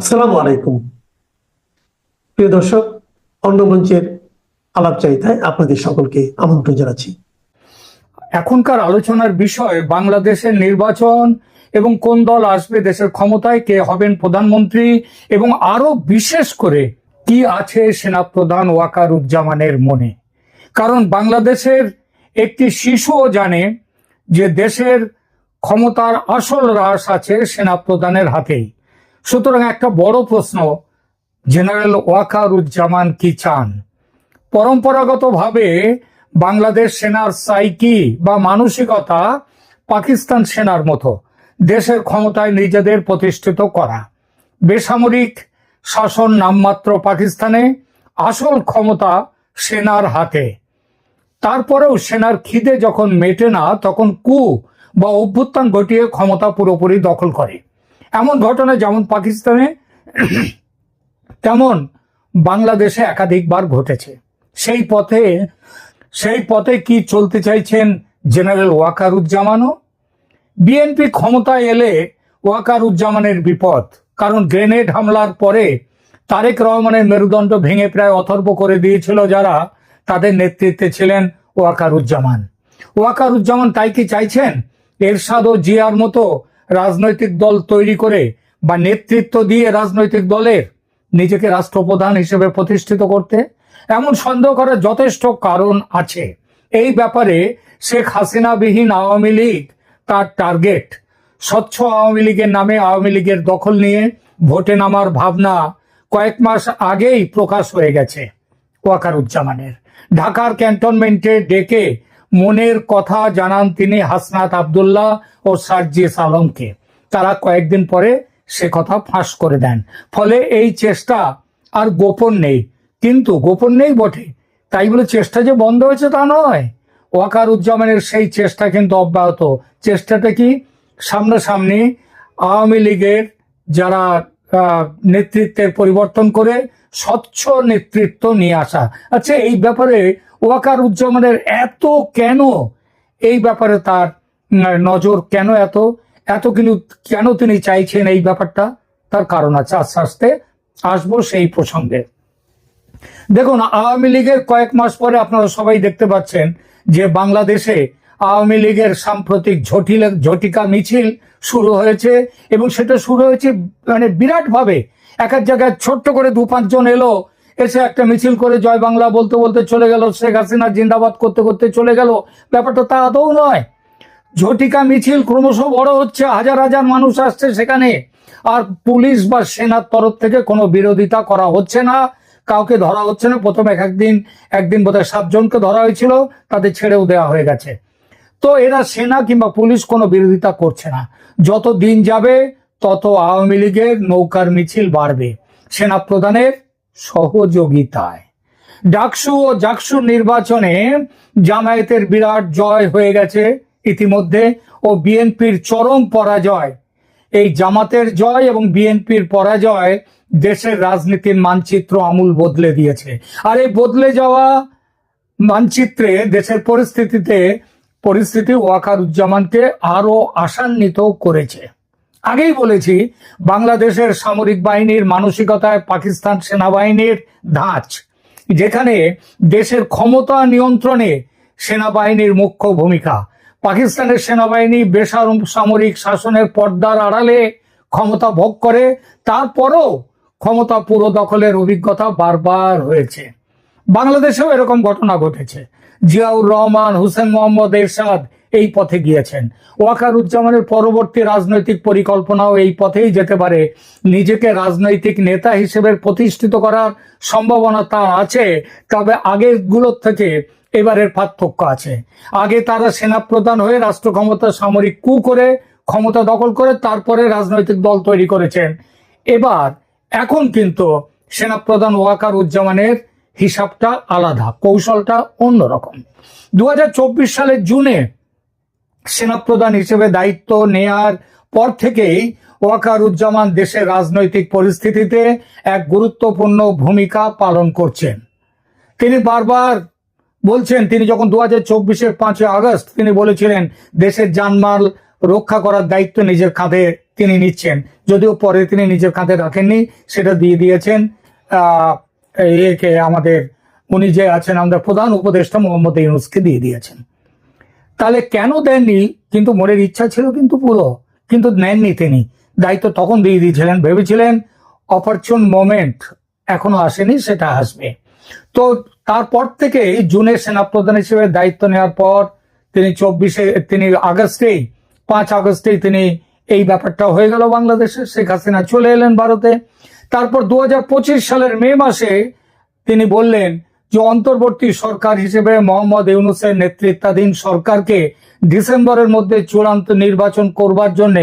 আসসালামু আলাইকুম। প্রিয় দর্শক, অন্নমঞ্চের আলাপচারিতায় আপনাদের সকলকে আমন্ত্রণ জানাচ্ছি। এখনকার আলোচনার বিষয়, বাংলাদেশের নির্বাচন এবং কোন দল আসবে, দেশের ক্ষমতায় কে হবেন প্রধানমন্ত্রী এবং আরও বিশেষ করে কি আছে সেনাপ্রধান ওয়াকারুজ্জামানের মনে। কারণ বাংলাদেশের একটি শিশুও জানে যে দেশের ক্ষমতার আসল হ্রাস আছে সেনাপ্রধানের হাতেই। সুতরাং একটা বড় প্রশ্ন জেনারেল ওয়াকারুজ্জামান কি চান? পরম্পরাগতভাবে বাংলাদেশ সেনার সাইকি বা মানসিকতা পাকিস্তান সেনার মতো দেশের ক্ষমতায় নিজেদের প্রতিষ্ঠিত করা। বেসামরিক শাসন নামমাত্র পাকিস্তানে, আসল ক্ষমতা সেনার হাতে। তারপরেও সেনার খিদে যখন মেটে না, তখন কু বা অভ্যুত্থান ঘটিয়ে ক্ষমতা পুরোপুরি দখল করে। এমন ঘটনা যেমন পাকিস্তানে, তেমন বাংলাদেশে একাধিকবার ঘটেছে। সেই পথে সেই পথে কি চলতে চাইছেন জেনারেল ওয়াকারুজ্জামানও? বিএনপি ক্ষমতায় এলে ওয়াকারুজ্জামানের বিপদ, কারণ গ্রেনেড হামলার পরে তারেক রহমানের মেরুদণ্ড ভেঙে প্রায় অথর্ব করে দিয়েছিল যারা, তাদের নেতৃত্বে ছিলেন ওয়াকারুজ্জামান। ওয়াকারুজ্জামান তাই কি চাইছেন? এরশাদ ও জিয়ার মতো রাজনৈতিক দল তৈরি করে বা নেতৃত্ব দিয়ে রাজনৈতিক দলের নিজেকে রাষ্ট্রপ্রধান হিসেবে প্রতিষ্ঠিত করতে এমন সন্দেহ করার যথেষ্ট কারণ আছে। এই ব্যাপারে শেখ হাসিনাবিহীন আওয়ামী লীগ তার টার্গেট। স্বচ্ছ আওয়ামী লীগের নামে আওয়ামী লীগের দখল নিয়ে ভোটে নামার ভাবনা কয়েক মাস আগেই প্রকাশ হয়ে গেছে ওয়াকারুজ্জামানের। ঢাকার ক্যান্টনমেন্টে ডেকে মনের কথা জানান তিনি হাসনাত আবদুল্লাহ। ও সার্জিস আলমকে। তারা কয়েকদিন পরে সে কথা ফাঁস করে দেন। ফলে এই চেষ্টা আর গোপন নেই। কিন্তু গোপন নেই বটে। তাই বলে চেষ্টা যে বন্ধ হয়েছে তা নয়। ওয়াকারুজ্জামানের সেই চেষ্টা কিন্তু অব্যাহত। চেষ্টাটা কি? সামনাসামনি আওয়ামী লীগের যারা নেতৃত্বের পরিবর্তন করে স্বচ্ছ নেতৃত্ব নিয়ে আসা। আচ্ছা এই ব্যাপারে ওয়াকারুজ্জামানের এত কেন? এই ব্যাপারে তার নজর কেন এত? এত কিন্তু কেন তিনি চাইছেন এই ব্যাপারটা? তার কারণ আছে, আস্তে আস্তে আসব সেই প্রসঙ্গে। দেখুন, আওয়ামী লীগের কয়েক মাস পরে আপনারা সবাই দেখতে পাচ্ছেন যে বাংলাদেশে আওয়ামী লীগের সাম্প্রতিক ঝটিল ঝটিকা মিছিল শুরু হয়েছে এবং সেটা শুরু হয়েছে মানে বিরাট ভাবে এক এক জায়গায় ছোট্ট করে দু পাঁচজন এলো, এসে একটা মিছিল করে জয় বাংলা বলতে বলতে চলে গেল, শেখ হাসিনা জিন্দাবাদ করতে করতে চলে গেল। ব্যাপারটা তা আদৌ নয়। ঝটিকা মিছিল ক্রমশ বড় হচ্ছে, হাজার হাজার মানুষ আসছে সেখানে। আর পুলিশ বা সেনার তরফ থেকে কোনো বিরোধিতা করা হচ্ছে না। কাউকে ধরা হচ্ছে না। প্রথম এক একদিন একদিন বোধহয় সাতজনকে ধরা হয়েছিল তাদের ছেড়েও দেওয়া হয়ে গেছে। তো এরা সেনা কিংবা পুলিশ কোনো বিরোধিতা করছে না। যত দিন যাবে, তত আওয়ামী লীগের নৌকার মিছিল বাড়বে। সেনা প্রধানের সহযোগিতায়। ডাকসু ও জাকসু নির্বাচনে জামায়াতের বিরাট জয় হয়ে গেছে। ইতিমধ্যে ও বিএনপির চরম পরাজয়। এই জামাতের জয় এবং বিএনপির পরাজয় দেশের রাজনীতির মানচিত্র আমূল বদলে দিয়েছে। আর এই বদলে যাওয়া মানচিত্রে দেশের পরিস্থিতিতে, পরিস্থিতি ওয়াকারুজ্জামানকে আরও আশান্বিত করেছে। আগেই বলেছি, বাংলাদেশের সামরিক বাহিনীর মানসিকতায় পাকিস্তান সেনাবাহিনীর ধাঁচ, যেখানে দেশের ক্ষমতা নিয়ন্ত্রণে সেনাবাহিনীর মুখ্য ভূমিকা। পাকিস্তানের সেনাবাহিনী বেসামরিক শাসনের পর্দার আড়ালে ক্ষমতা ভোগ করে, তারপরও ক্ষমতা পুরো দখলের অভিজ্ঞতা বারবার হয়েছে। বাংলাদেশেও এরকম ঘটনা ঘটেছে। জিয়াউর রহমান, হুসেন মোহাম্মদ এরশাদ এই পথে গিয়েছেন। ওয়াকারুজ্জামানের পরবর্তী রাজনৈতিক পরিকল্পনাও এই পথেই যেতে পারে। নিজেকে রাজনৈতিক নেতা হিসেবে প্রতিষ্ঠিত করার সম্ভাবনা তার আছে, তবে আগেরগুলোর থেকে এবারের পার্থক্য আছে। আগে তারা সেনাপ্রধান হয়ে রাষ্ট্র ক্ষমতা সামরিক কু করে, ক্ষমতা দখল করে, তারপরে রাজনৈতিক দল তৈরি করেছেন। এবার, এখন কিন্তু সেনাপ্রধান ওয়াকার উজ্জামানের হিসাবটা আলাদা, কৌশলটা অন্যরকম। দু হাজার চব্বিশ সালের জুনে সেনাপ্রধান হিসেবে দায়িত্ব নেয়ার পর থেকেই ওয়াকারুজ্জামান দেশের রাজনৈতিক পরিস্থিতিতে এক গুরুত্বপূর্ণ ভূমিকা পালন করছেন। তিনি বারবার বলছেন, তিনি যখন দু হাজার চব্বিশের পাঁচই আগস্ট তিনি বলেছিলেন, দেশের জানমাল রক্ষা করার দায়িত্ব নিজের কাঁধে তিনি নিচ্ছেন। যদিও পরে তিনি নিজের কাঁধে রাখেননি, সেটা দিয়ে দিয়েছেন একে আমাদের, উনি যে আছেন আমাদের প্রধান উপদেষ্টা মোহাম্মদ ইউনুসকে দিয়ে দিয়েছেন। তাহলে কেন দেননি? কিন্তু মনের ইচ্ছা ছিল কিন্তু পুরো, কিন্তু নেননি তিনি। দায়িত্ব তখন দিয়ে দিয়েছিলেন, ভেবেছিলেন, অপরচুন মোমেন্ট এখনও আসেনি, সেটা আসবে। তো তারপর থেকে জুনের সেনাপ্রধান হিসেবে দায়িত্ব নেওয়ার পর তিনি চব্বিশে, তিনি আগস্টেই, পাঁচ আগস্টেই তিনি এই ব্যাপারটা হয়ে গেল বাংলাদেশে। শেখ হাসিনা চলে এলেন ভারতে। তারপর দু হাজার পঁচিশ সালের মে মাসে তিনি বললেন যে অন্তর্বর্তী সরকার হিসেবে মোহাম্মদ ইউনুসের নেতৃত্বাধীন সরকারকে ডিসেম্বরের মধ্যে চূড়ান্ত নির্বাচন করবার জন্য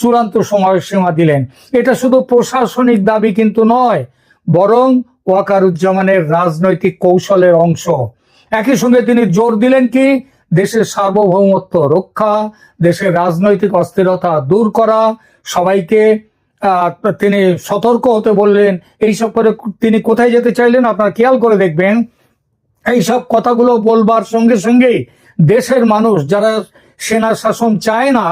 চূড়ান্ত সময়সীমা দিলেন। এটা শুধু প্রশাসনিক দাবি কিন্তু নয়, বরং ওয়াকারুজ্জামানের রাজনৈতিক কৌশলের অংশ। একই সঙ্গে তিনি জোর দিলেন কি? দেশের সার্বভৌমত্ব রক্ষা, দেশের রাজনৈতিক অস্থিরতা দূর করা। সবাইকে তিনি সতর্ক হতে বললেন এইসব করে তিনি কোথায় যেতে চাইলেন? আপনারা খেয়াল করে দেখবেন এইসব কথাগুলো বলবার সঙ্গে সঙ্গেই দেশের মানুষ যারা সেনা শাসন চায় না,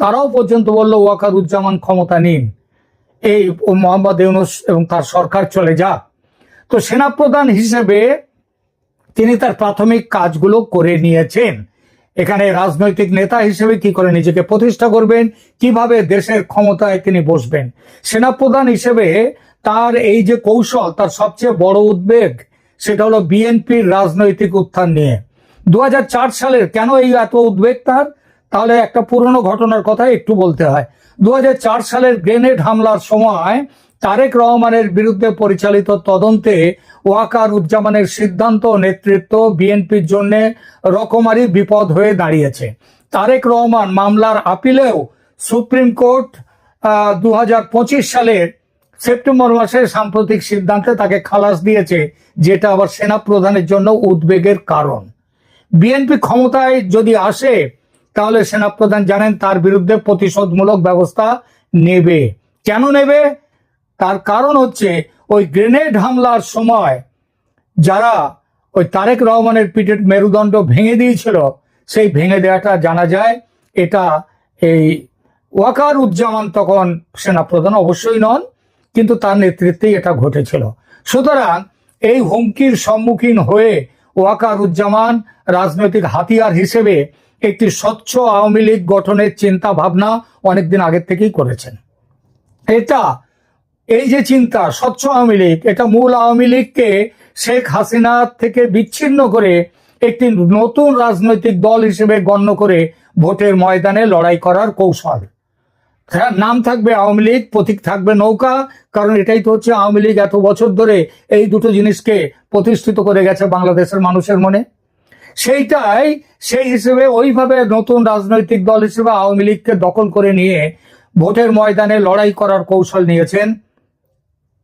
তারাও পর্যন্ত বলল, ওয়াকারুজ্জামান ক্ষমতা নিন। এই মোহাম্মদ ইউনুস এবং তার সরকার চলে যাক। তো সেনাপ্রধান হিসেবে তিনি তার প্রাথমিক কাজগুলো করে নিয়েছেন। এখানে রাজনৈতিক নেতা হিসেবে কি করে নিজেকে প্রতিষ্ঠা করবেন? কীভাবে দেশের ক্ষমতায় তিনি বসবেন? সেনাপ্রধান হিসেবে তার এই যে কৌশল, তার সবচেয়ে বড় উদ্বেগ, সেটা হলো বিএনপির রাজনৈতিক উত্থান নিয়ে। দু হাজার চার সালের কেন এই এত উদ্বেগ তার? তাহলে একটা পুরনো ঘটনার কথা একটু বলতে হয়। দু হাজার চার সালের গ্রেনেড হামলার সময় তারেক রহমানের বিরুদ্ধে পরিচালিত তদন্তে ওয়াকার উজ্জামানের সিদ্ধান্ত নেতৃত্ব বিএনপির জন্য রকমারি বিপদ হয়ে দাঁড়িয়েছে। তারেক রহমান মামলার আপিলেও সুপ্রিম কোর্ট দু হাজার পঁচিশ সালের সেপ্টেম্বর মাসে সাম্প্রতিক সিদ্ধান্তে তাকে খালাস দিয়েছে, যেটা আবার সেনা প্রধানের জন্য উদ্বেগের কারণ। বিএনপি ক্ষমতায় যদি আসে, তাহলে সেনাপ্রধান জানেন তার বিরুদ্ধে প্রতিশোধমূলক ব্যবস্থা নেবে। কেন নেবে? তার কারণ হচ্ছে ওই গ্রেনেড হামলার সময় যারা ওই তারেক রহমানের পিঠের মেরুদণ্ড ভেঙে দিয়েছিল, সেই ভেঙে দেওয়াটা জানা যায়। এটা এই ওয়াকার উজ্জামান তখন সেনাপ্রধান অবশ্যই নন, কিন্তু তার নেতৃত্বেই এটা ঘটেছিল। সুতরাং এই হুমকির সম্মুখীন হয়ে ওয়াকার উজ্জামান রাজনৈতিক হাতিয়ার হিসেবে একটি স্বচ্ছ আওয়ামী লীগ গঠনের চিন্তা ভাবনা অনেকদিন আগের থেকেই করেছেন। এটা এই যে চিন্তা স্বচ্ছ আওয়ামী লীগ এটা মূল আওয়ামী লীগকে শেখ হাসিনা থেকে বিচ্ছিন্ন করে একটি নতুন রাজনৈতিক দল হিসেবে গণ্য করে ভোটের ময়দানে লড়াই করার কৌশল। হ্যাঁ, নাম থাকবে আওয়ামী লীগ প্রতীক থাকবে নৌকা কারণ এটাই তো হচ্ছে আওয়ামী লীগ এত বছর ধরে এই দুটো জিনিসকে প্রতিষ্ঠিত করে গেছে বাংলাদেশের মানুষের মনে। সেইটাই সেই হিসেবে ওইভাবে নতুন রাজনৈতিক দল হিসেবে আওয়ামী লীগকে দখল করে নিয়ে ভোটের ময়দানে লড়াই করার কৌশল নিয়েছেন।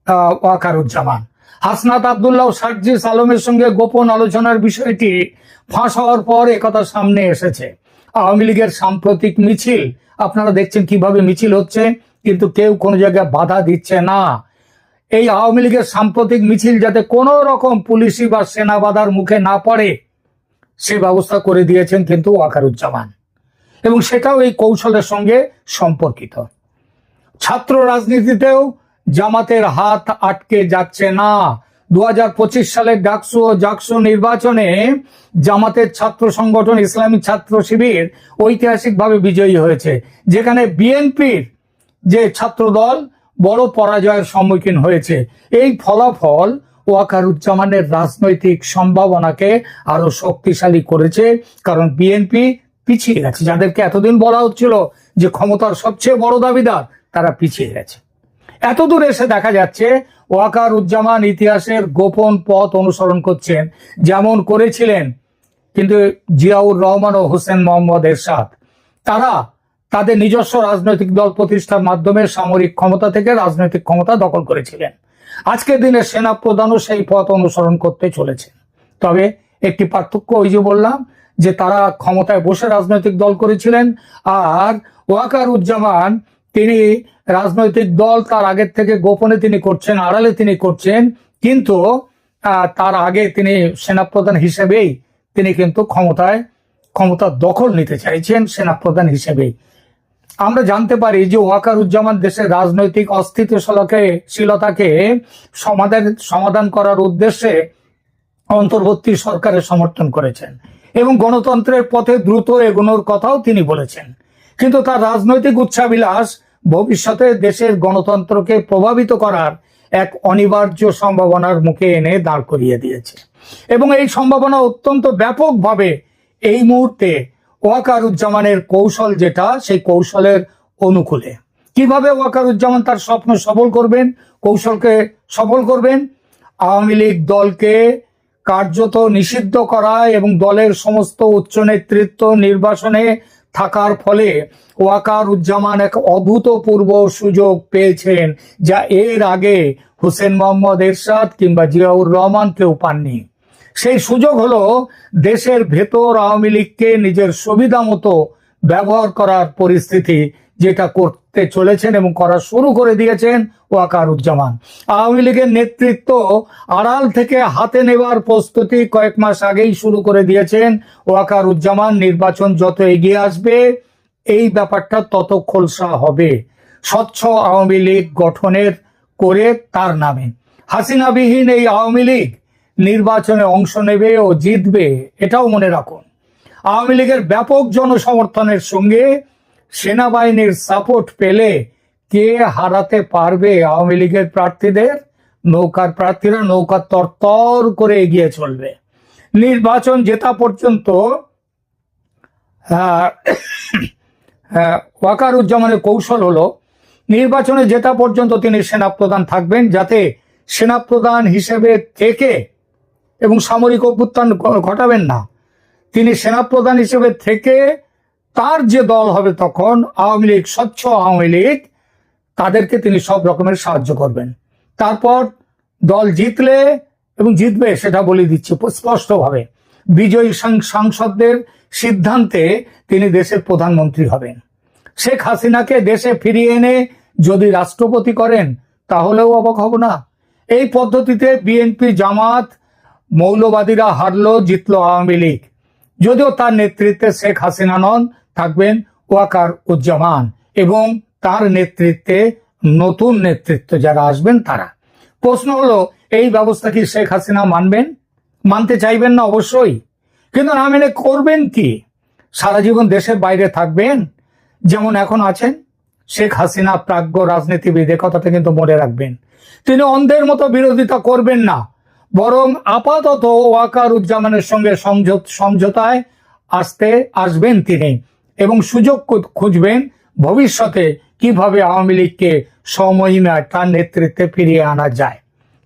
ওয়াকারুজ্জামান। হাসনাত আবদুল্লাহ সার্জিস আলমের সঙ্গে গোপন আলোচনার বিষয়টি ফাঁস হওয়ার পর একথা সামনে এসেছে। আওয়ামী লীগের সাম্প্রতিক মিছিল, আপনারা দেখছেন কীভাবে মিছিল হচ্ছে, কিন্তু কেউ কোনো জায়গায় বাধা দিচ্ছে না। এই আওয়ামী লীগের সাম্প্রতিক মিছিল যাতে কোনো রকম পুলিশি বা সেনা বাধার মুখে না পড়ে, সে ব্যবস্থা করে দিয়েছেন কিন্তু ওয়াকারুজ্জামান। এবং সেটাও এই কৌশলের সঙ্গে সম্পর্কিত। ছাত্র রাজনীতিতেও জামাতের হাত আটকে যাচ্ছে না। দু হাজার পঁচিশ সালের ডাকসু ও জাকসু নির্বাচনে জামাতের ছাত্র সংগঠন ইসলামী ছাত্র শিবির ঐতিহাসিকভাবে বিজয়ী হয়েছে, যেখানে বিএনপির যে ছাত্র দল বড় পরাজয়ের সম্মুখীন হয়েছে। এই ফলাফল ওয়াকারুজ্জামানের রাজনৈতিক সম্ভাবনাকে আরও শক্তিশালী করেছে, কারণ বিএনপি পিছিয়ে গেছে। যাদেরকে এতদিন বলা হচ্ছিল যে ক্ষমতার সবচেয়ে বড় দাবিদার, তারা পিছিয়ে গেছে। এতদূর এসে দেখা যাচ্ছে ওয়াকার উজ্জামান ইতিহাসের গোপন পথ অনুসরণ করছেন, যেমন করেছিলেন কিন্তু জিয়াউর রহমান ও হোসেন মোহাম্মদ এরশাদ। তারা তাদের নিজস্ব রাজনৈতিক দল প্রতিষ্ঠার মাধ্যমে সামরিক ক্ষমতা থেকে রাজনৈতিক ক্ষমতা দখল করেছিলেন। আজকের দিনে সেনা প্রধানও সেই পথ অনুসরণ করতে চলেছে তবে একটি পার্থক্য ওই যে বললাম, যে তারা ক্ষমতায় বসে রাজনৈতিক দল করেছিলেন আর ওয়াকার উজ্জামান তিনি রাজনৈতিক দল তার আগের থেকে গোপনে তিনি করছেন, আড়ালে তিনি করছেন, কিন্তু তার আগে তিনি সেনাপ্রধান হিসেবেই তিনি কিন্তু ক্ষমতায়, ক্ষমতা দখল নিতে চাইছেন সেনাপ্রধান হিসেবেই। আমরা জানতে পারি যে ওয়াকারুজ্জামান দেশের রাজনৈতিক অস্থিতিশীলকে, শীলতাকে সমাধান সমাধান করার উদ্দেশ্যে অন্তর্বর্তী সরকারের সমর্থন করেছেন এবং গণতন্ত্রের পথে দ্রুত এগোনোর কথাও তিনি বলেছেন। কিন্তু তার রাজনৈতিক উচ্চাবিলাস ভবিষ্যতে দেশের গণতন্ত্রকে প্রভাবিত করার এক অনিবার্য সম্ভাবনার মুখে এনে দাঁড় করিয়ে দিয়েছে। এবং এই সম্ভাবনা অত্যন্ত ব্যাপকভাবে এই মুহূর্তে ওয়াকারুজ্জামানের কৌশল যেটা, সেই কৌশলের অনুকূলে। কীভাবে ওয়াকারুজ্জামান তার স্বপ্ন সফল করবেন, কৌশলকে সফল করবেন? আওয়ামী লীগ দলকে কার্যত নিষিদ্ধ করা এবং দলের সমস্ত উচ্চ নেতৃত্ব নির্বাসনে থাকার ফলে ওয়াকার উজ্জামান এক অভূতপূর্ব সুযোগ পেয়েছেন যা এর আগে হোসেন মোহাম্মদ এরশাদ কিংবা জিয়াউর রহমান কেউ পাননি। সেই সুযোগ হলো দেশের ভেতর আওয়ামী লীগকে নিজের সুবিধা মতো ব্যবহার করার পরিস্থিতি যেটা করতে চলেছেন এবং করা শুরু করে দিয়েছেন ওয়াকারুজ্জামান। আওয়ামী লীগের নেতৃত্ব আড়াল থেকে হাতে নেবার প্রস্তুতি কয়েক মাস আগেই শুরু করে দিয়েছেন ওয়াকারুজ্জামান। নির্বাচন যত এগিয়ে আসবে, এই ব্যাপারটা তত খোলসা হবে। স্বচ্ছ আওয়ামী লীগ গঠনের করে তার নামে। হাসিনাবিহীন এই আওয়ামী লীগ নির্বাচনে অংশ নেবে ও জিতবে, এটাও মনে রাখুন। আওয়ামী লীগের ব্যাপক জনসমর্থনের সঙ্গে সেনাবাহিনীর সাপোর্ট পেলে কে হারাতে পারবে আওয়ামী লীগের প্রার্থীদের? নৌকার প্রার্থীরা নৌকা তরতর করে এগিয়ে চলবে। নির্বাচন জেতা পর্যন্ত ওয়াকারুজ্জামানের কৌশল হলো, নির্বাচনে জেতা পর্যন্ত তিনি সেনাপ্রধান থাকবেন যাতে সেনাপ্রধান হিসেবে থেকে এবং সামরিক অভ্যুত্থান ঘটাবেন না। তিনি সেনাপ্রধান হিসেবে থেকে তার যে দল হবে তখন আওয়ামী লীগ, স্বচ্ছ আওয়ামী লীগ, তাদেরকে তিনি সব রকমের সাহায্য করবেন। তারপর দল জিতলে এবং জিতবে সেটা বলে দিচ্ছে স্পষ্টভাবে। বিজয়ী সাংসদদের সিদ্ধান্তে তিনি দেশের প্রধানমন্ত্রী হবেন। শেখ হাসিনাকে দেশে ফিরিয়ে এনে যদি রাষ্ট্রপতি করেন, তাহলেও অবাক হব না। এই পদ্ধতিতে বিএনপি জামাত মৌলবাদীরা হারলো, জিতলো আওয়ামী লীগ। যদিও তার নেতৃত্বে শেখ হাসিনা নন, থাকবেন ওয়াকার উজ্জামান এবং তার নেতৃত্বে নতুন নেতৃত্ব যারা আসবেন তারা। প্রশ্ন হলো, এই ব্যবস্থা কি শেখ হাসিনা মানবেন? মানতে চাইবেন না অবশ্যই। কিন্তু না মেনে করবেন কি? সারা জীবন দেশের বাইরে থাকবেন? যেমন এখন আছেন, শেখ হাসিনা প্রাজ্ঞ রাজনীতিবিদ এ কথাটা কিন্তু মনে রাখবেন। তিনি অন্ধের মতো বিরোধিতা করবেন না। বরং আপাতত ওয়াকার উজ্জামানের সঙ্গে সমঝো- সমঝোতায় আসতে আসবেন তিনি এবং সুযোগ খুঁজবেন ভবিষ্যতে কীভাবে আওয়ামী লীগকে সমহিমায় তার নেতৃত্বে ফিরিয়ে আনা যায়।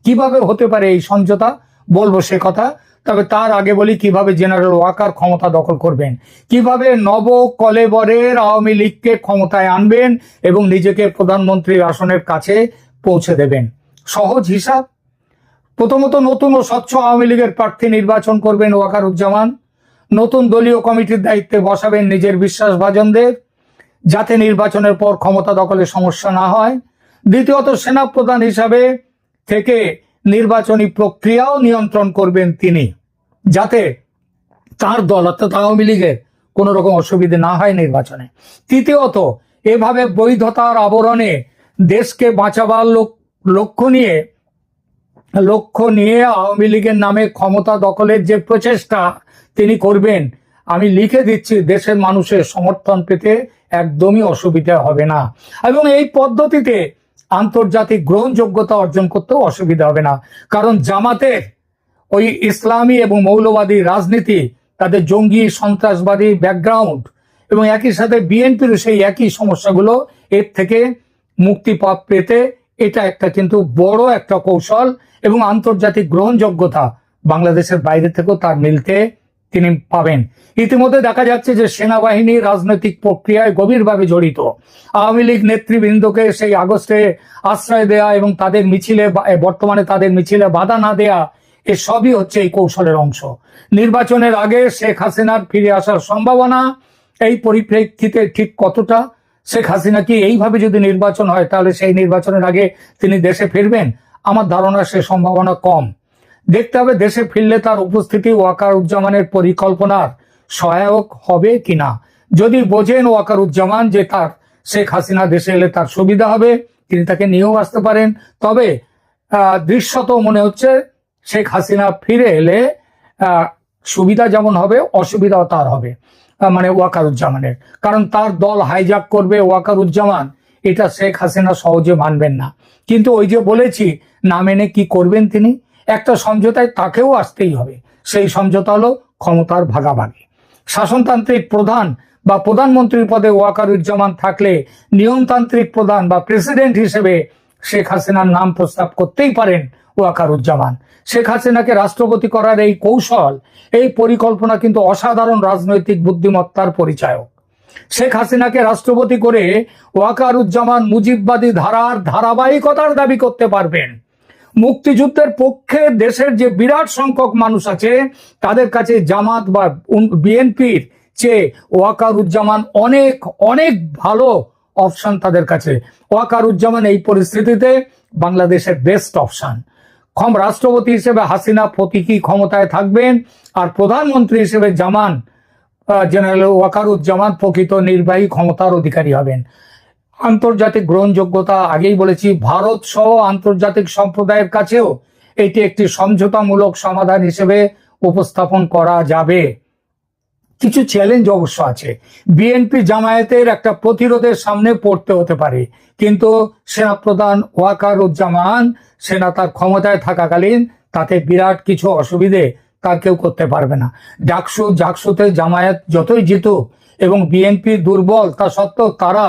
কীভাবে হতে পারে এই সমঝোতা? বলব সে কথা। তবে তার আগে বলি কীভাবে জেনারেল ওয়াকার ক্ষমতা দখল করবেন। কীভাবে নব কলেবরের আওয়ামী লীগকে ক্ষমতায় আনবেন এবং নিজেকে প্রধানমন্ত্রীর আসনের কাছে পৌঁছে দেবেন। সহজ হিসাব প্রথমত নতুন ও স্বচ্ছ আওয়ামী লীগের প্রার্থী নির্বাচন করবেন ওয়াকারুজ্জামান। নতুন দলীয় কমিটির দায়িত্বে বসাবেন নিজের বিশ্বাসভাজনদের যাতে নির্বাচনের পর ক্ষমতা দখলে সমস্যা না হয়। দ্বিতীয়ত সেনাপ্রধান হিসাবে থেকে নির্বাচনী প্রক্রিয়াও নিয়ন্ত্রণ করবেন তিনি, যাতে তার দল, অর্থাৎ আওয়ামী লীগের কোন রকম অসুবিধে না হয় নির্বাচনে। তৃতীয়ত, এভাবে বৈধতার আবরণে দেশকে বাঁচাবার লোক- লক্ষ্য নিয়ে লক্ষ্য নিয়ে আওয়ামী লীগের নামে ক্ষমতা দখলের যে প্রচেষ্টা তিনি করবেন, আমি লিখে দিচ্ছি, দেশের মানুষের সমর্থন পেতে একদমই অসুবিধা হবে না। এবং এই পদ্ধতিতে আন্তর্জাতিক গ্রহণযোগ্যতা অর্জন করতেও অসুবিধা হবে না। কারণ জামাতের ওই ইসলামী এবং মৌলবাদী রাজনীতি, তাদের জঙ্গি, সন্ত্রাসবাদী ব্যাকগ্রাউন্ড এবং একই সাথে বিএনপির সেই একই সমস্যাগুলো এর থেকে মুক্তি পেতে এটা একটা কিন্তু বড় একটা কৌশল এবং আন্তর্জাতিক গ্রহণযোগ্যতা বাংলাদেশের বাইরে থেকেও তার মিলতে তিনি পাবেন। ইতিমধ্যে দেখা যাচ্ছে যে সেনাবাহিনী রাজনৈতিক প্রক্রিয়ায় গভীরভাবে জড়িত। আওয়ামী লীগ নেতৃবৃন্দকে সেই আগস্টে আশ্রয় দেয়া এবং তাদের মিছিলে বর্তমানে তাদের মিছিলে বাধা না দেয়া, এ সবই হচ্ছে এই কৌশলের অংশ। নির্বাচনের আগে শেখ হাসিনার ফিরে আসার সম্ভাবনা এই পরিপ্রেক্ষিতে ঠিক কতটা শেখ হাসিনা কি এইভাবে যদি নির্বাচন হয়, তাহলে সেই নির্বাচনের আগে তিনি দেশে ফিরবেন? আমার ধারণা সে সম্ভাবনা কম। দেখতে হবে দেশে ফিরলে তার উপস্থিতি ওয়াকার উজ্জামানের পরিকল্পনার সহায়ক হবে কিনা। যদি বোঝেন ওয়াকার উজ্জামান যে তার, শেখ হাসিনা দেশে এলে তার সুবিধা হবে, তিনি তাকে নিয়েও আসতে পারেন। তবে দৃশ্যত মনে হচ্ছে শেখ হাসিনা ফিরে এলে সুবিধা যেমন হবে, অসুবিধাও তার হবে। মানে ওয়াকারুজ্জামানের। কারণ তার দল হাইজাক করবে ওয়াকারুজ্জামান, এটা শেখ হাসিনা সহজে মানবেন না। কিন্তু ওই যে বলেছি, না মেনে কি করবেন তিনি? একটা সমঝোতায় তাকেও আসতেই হবে। সেই সমঝোতা হলো ক্ষমতার ভাগাভাগি। শাসনতান্ত্রিক প্রধান বা প্রধানমন্ত্রীর পদে ওয়াকারুজ্জামান থাকলে নিয়মতান্ত্রিক প্রধান বা প্রেসিডেন্ট হিসেবে শেখ হাসিনার নাম প্রস্তাব করতেই পারেন ওয়াকারুজ্জামান। শেখ হাসিনাকে রাষ্ট্রপতি করার এই কৌশল, এই পরিকল্পনা কিন্তু অসাধারণ রাজনৈতিক বুদ্ধিমত্তার পরিচায়ক। শেখ হাসিনাকে রাষ্ট্রপতি করে ওয়াকারুজ্জামান মুজিববাদী ধারার ধারাবাহিকতার দাবি করতে পারবেন। মুক্তিযুদ্ধের পক্ষে দেশের যে বিরাট সংখ্যক মানুষ আছে, তাদের কাছে জামাত বা বিএনপির চেয়ে ওয়াকারুজ্জামান অনেক অনেক ভালো অপশন তাদের কাছে। ওয়াকারুজ্জামান এই পরিস্থিতিতে বাংলাদেশের বেস্ট অপশন ক্ষম রাষ্ট্রপতি হিসেবে হাসিনা প্রতীকী ক্ষমতায় থাকবেন আর প্রধানমন্ত্রী হিসেবে জামান জেনারেল ওয়াকারুজ্জামান প্রকৃত নির্বাহী ক্ষমতার অধিকারী হবেন। আন্তর্জাতিক গ্রহণযোগ্যতা, আগেই বলেছি, ভারত সহ আন্তর্জাতিক সম্প্রদায়ের কাছেও এটি একটি সমঝোতামূলক সমাধান হিসেবে উপস্থাপন করা যাবে। কিছু চ্যালেঞ্জ অবশ্য আছে। বিএনপি জামায়াতের একটা প্রতিরোধের সামনে পড়তে হতে পারে। কিন্তু সেনা সেনাপ্রধান ওয়াকারুজ্জামান সেনা তার ক্ষমতায় থাকাকালীন তাতে বিরাট কিছু অসুবিধে তার কেউ করতে পারবে না। ডাকসু, জাকসুতে জামায়াত যতই জিতুক এবং বিএনপি দুর্বল, তা সত্ত্বেও তারা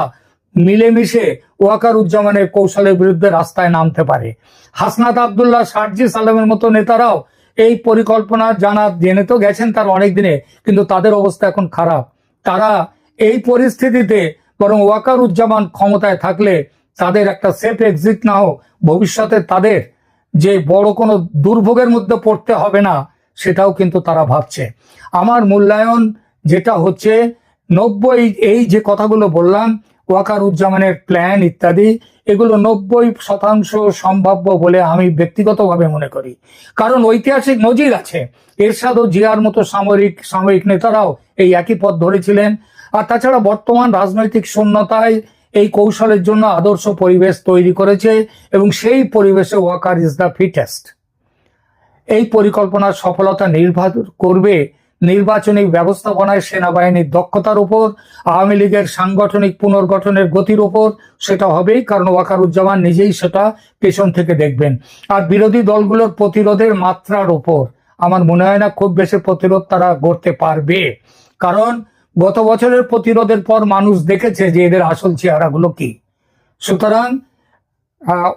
মিলেমিশে ওয়াকারুজ্জামানের কৌশলের বিরুদ্ধে রাস্তায় নামতে পারে। হাসনাত আবদুল্লাহ শারজি সালামের মতো নেতারাও এই পরিকল্পনা জানা জেনে তো গেছেন তার অনেক দিনে, কিন্তু তাদের অবস্থা এখন খারাপ। তারা এই পরিস্থিতিতে বরং ওয়াকারুজ্জামান ক্ষমতায় থাকলে তাদের একটা সেফ এক্সিট না হোক, ভবিষ্যতে তাদের যে বড় কোনো দুর্ভোগের মধ্যে পড়তে হবে না, সেটাও কিন্তু তারা ভাবছে। আমার মূল্যায়ন যেটা হচ্ছে, নব্বই এই যে কথাগুলো বললাম ওয়াকারুজ্জামানের প্ল্যান ইত্যাদি, এগুলো নব্বই শতাংশ সম্ভাব্য বলে আমি ব্যক্তিগতভাবে মনে করি। কারণ ঐতিহাসিক নজির আছে। এরশাদ ও জিয়ার মতো সামরিক সামরিক নেতারাও এই একই পথ ধরেছিলেন। আর তাছাড়া বর্তমান রাজনৈতিক শূন্যতায় এই কৌশলের জন্য আদর্শ পরিবেশ তৈরি করেছে এবং সেই পরিবেশে ওয়াকার ইজ দ্য ফিটেস্ট। এই পরিকল্পনার সফলতা নির্ভর করবে নির্বাচনী ব্যবস্থাপনায় সেনাবাহিনীর দক্ষতার উপর, আওয়ামী লীগের সাংগঠনিক পুনর্গঠনের গতির উপর সেটা হবেই, কারণ ওয়াকারুজ্জামান নিজেই সেটা পেছন থেকে দেখবেন। আর বিরোধী দলগুলোর প্রতিরোধের মাত্রার উপর। আমার মনে হয় না খুব বেশি প্রতিরোধ তারা গড়তে পারবে। কারণ গত বছরের প্রতিরোধের পর মানুষ দেখেছে যে এদের আসল চেহারাগুলো কি। সুতরাং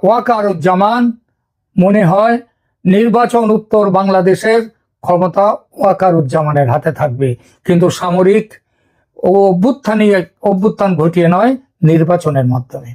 ওয়াকারুজ্জামান মনে হয় নির্বাচন উত্তর বাংলাদেশের ক্ষমতা ওয়াকারুজ্জামানের হাতে থাকবে। কিন্তু সামরিক ও অভ্যুত্থানী অভ্যুত্থান ঘটিয়ে নয় নির্বাচনের মাধ্যমে।